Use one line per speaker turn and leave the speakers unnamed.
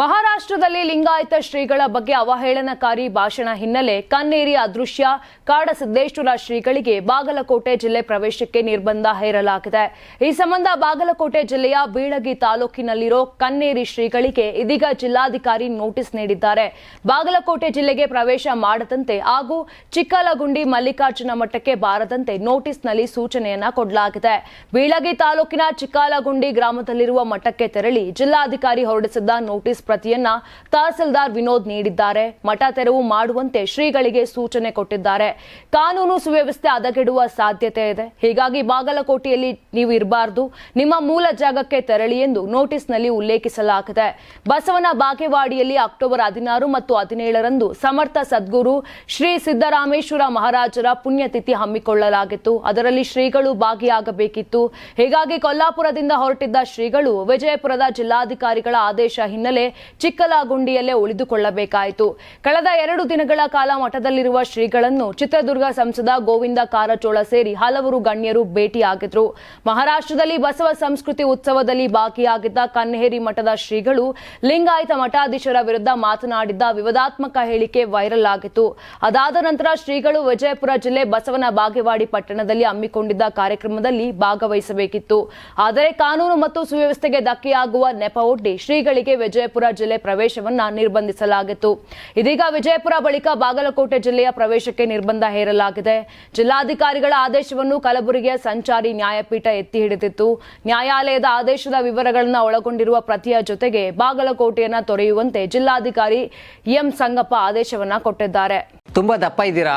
ಮಹಾರಾಷ್ಟ್ರದಲ್ಲಿ ಲಿಂಗಾಯತ ಶ್ರೀಗಳ ಬಗ್ಗೆ ಅವಹೇಳನಕಾರಿ ಭಾಷಣ ಹಿನ್ನೆಲೆ ಕನ್ನೇರಿ ಅದೃಶ್ಯ ಕಾಡಸಿದ್ದೇಶ್ವರ ಶ್ರೀಗಳಿಗೆ ಬಾಗಲಕೋಟೆ ಜಿಲ್ಲೆ ಪ್ರವೇಶಕ್ಕೆ ನಿರ್ಬಂಧ ಹೇರಲಾಗಿದೆ. ಈ ಸಂಬಂಧ ಬಾಗಲಕೋಟೆ ಜಿಲ್ಲೆಯ ಬೀಳಗಿ ತಾಲೂಕಿನಲ್ಲಿರೋ ಕನ್ನೇರಿ ಶ್ರೀಗಳಿಗೆ ಇದೀಗ ಜಿಲ್ಲಾಧಿಕಾರಿ ನೋಟಿಸ್ ನೀಡಿದ್ದಾರೆ. ಬಾಗಲಕೋಟೆ ಜಿಲ್ಲೆಗೆ ಪ್ರವೇಶ ಮಾಡದಂತೆ ಹಾಗೂ ಚಿಕ್ಕಲಗುಂಡಿ ಮಲ್ಲಿಕಾರ್ಜುನ ಮಠಕ್ಕೆ ಬಾರದಂತೆ ನೋಟಿಸ್ನಲ್ಲಿ ಸೂಚನೆಯನ್ನ ಕೊಡಲಾಗಿದೆ. ಬೀಳಗಿ ತಾಲೂಕಿನ ಚಿಕ್ಕಲಗುಂಡಿ ಗ್ರಾಮದಲ್ಲಿರುವ ಮಠಕ್ಕೆ ತೆರಳಿ ಜಿಲ್ಲಾಧಿಕಾರಿ ಹೊರಡಿಸಿದ್ದ ನೋಟಿಸ್ ಪ್ರತಿಯನ್ನ ತಹಸೀಲ್ದಾರ್ ವಿನೋದ್ ನೀಡಿದ್ದಾರೆ. ಮಠ ತೆರವು ಮಾಡುವಂತೆ ಶ್ರೀಗಳಿಗೆ ಸೂಚನೆ ಕೊಟ್ಟಿದ್ದಾರೆ. ಕಾನೂನು ಸುವ್ಯವಸ್ಥೆ ಹದಗೆಡುವ ಸಾಧ್ಯತೆ ಇದೆ. ಹೀಗಾಗಿ ಬಾಗಲಕೋಟೆಯಲ್ಲಿ ನೀವು ಇರಬಾರದು. ನಿಮ್ಮ ಮೂಲ ಜಾಗಕ್ಕೆ ತೆರಳಿ ಎಂದು ನೋಟಿಸ್ನಲ್ಲಿ ಉಲ್ಲೇಖಿಸಲಾಗಿದೆ. ಬಸವನ ಬಾಗೇವಾಡಿಯಲ್ಲಿ ಅಕ್ಟೋಬರ್ ಹದಿನಾರು ಮತ್ತು ಹದಿನೇಳರಂದು ಸಮರ್ಥ ಸದ್ಗುರು ಶ್ರೀ ಸಿದ್ದರಾಮೇಶ್ವರ ಮಹಾರಾಜರ ಪುಣ್ಯತಿಥಿ ಹಮ್ಮಿಕೊಳ್ಳಲಾಗಿತ್ತು. ಅದರಲ್ಲಿ ಶ್ರೀಗಳು ಭಾಗಿಯಾಗಬೇಕಿತ್ತು. ಹೀಗಾಗಿ ಕೊಲ್ಲಾಪುರದಿಂದ ಹೊರಟಿದ್ದ ಶ್ರೀಗಳು ವಿಜಯಪುರದ ಜಿಲ್ಲಾಧಿಕಾರಿಗಳ ಆದೇಶ ಹಿನ್ನೆಲೆ ಚಿಕ್ಕಲಗುಂಡಿಯಲ್ಲೇ ಉಳಿದುಕೊಳ್ಳಬೇಕಾಯಿತು. ಕಳೆದ ಎರಡು ದಿನಗಳ ಕಾಲ ಮಠದಲ್ಲಿರುವ ಶ್ರೀಗಳನ್ನು ಚಿತ್ರದುರ್ಗ ಸಂಸದ ಗೋವಿಂದ ಕಾರಜೋಳ ಸೇರಿ ಹಲವರು ಗಣ್ಯರು ಭೇಟಿಯಾಗಿದ್ರು. ಮಹಾರಾಷ್ಟ್ರದಲ್ಲಿ ಬಸವ ಸಂಸ್ಕೃತಿ ಉತ್ಸವದಲ್ಲಿ ಭಾಗಿಯಾಗಿದ್ದ ಕನ್ನೇರಿ ಮಠದ ಶ್ರೀಗಳು ಲಿಂಗಾಯತ ಮಠಾಧೀಶರ ವಿರುದ್ಧ ಮಾತನಾಡಿದ್ದ ವಿವಾದಾತ್ಮಕ ಹೇಳಿಕೆ ವೈರಲ್ ಆಗಿತ್ತು. ಅದಾದ ನಂತರ ಶ್ರೀಗಳು ವಿಜಯಪುರ ಜಿಲ್ಲೆ ಬಸವನ ಬಾಗೇವಾಡಿ ಪಟ್ಟಣದಲ್ಲಿ ಹಮ್ಮಿಕೊಂಡಿದ್ದ ಕಾರ್ಯಕ್ರಮದಲ್ಲಿ ಭಾಗವಹಿಸಬೇಕಿತ್ತು. ಆದರೆ ಕಾನೂನು ಮತ್ತು ಸುವ್ಯವಸ್ಥೆಗೆ ಧಕ್ಕೆಯಾಗುವ ನೆಪವೊಡ್ಡಿ ಶ್ರೀಗಳಿಗೆ ವಿಜಯಪುರ ಜಿಲ್ಲೆ ಪ್ರವೇಶವನ್ನ ನಿರ್ಬಂಧಿಸಲಾಗಿತ್ತು. ಇದೀಗ ವಿಜಯಪುರ ಬಳಿಕ ಬಾಗಲಕೋಟೆ ಜಿಲ್ಲೆಯ ಪ್ರವೇಶಕ್ಕೆ ನಿರ್ಬಂಧ ಹೇರಲಾಗಿದೆ. ಜಿಲ್ಲಾಧಿಕಾರಿಗಳ ಆದೇಶವನ್ನು ಕಲಬುರಗಿಯ ಸಂಚಾರಿ ನ್ಯಾಯಪೀಠ ಎತ್ತಿ ಹಿಡಿದಿತ್ತು. ನ್ಯಾಯಾಲಯದ ಆದೇಶದ ವಿವರಗಳನ್ನು ಒಳಗೊಂಡಿರುವ ಪ್ರತಿಯ ಜೊತೆಗೆ ಬಾಗಲಕೋಟೆಯನ್ನ ತೊರೆಯುವಂತೆ ಜಿಲ್ಲಾಧಿಕಾರಿ ಎಂ ಸಂಗಪ್ಪ ಆದೇಶವನ್ನ ಕೊಟ್ಟಿದ್ದಾರೆ.
ತುಂಬಾ ದಪ್ಪ ಇದ್ದೀರಾ?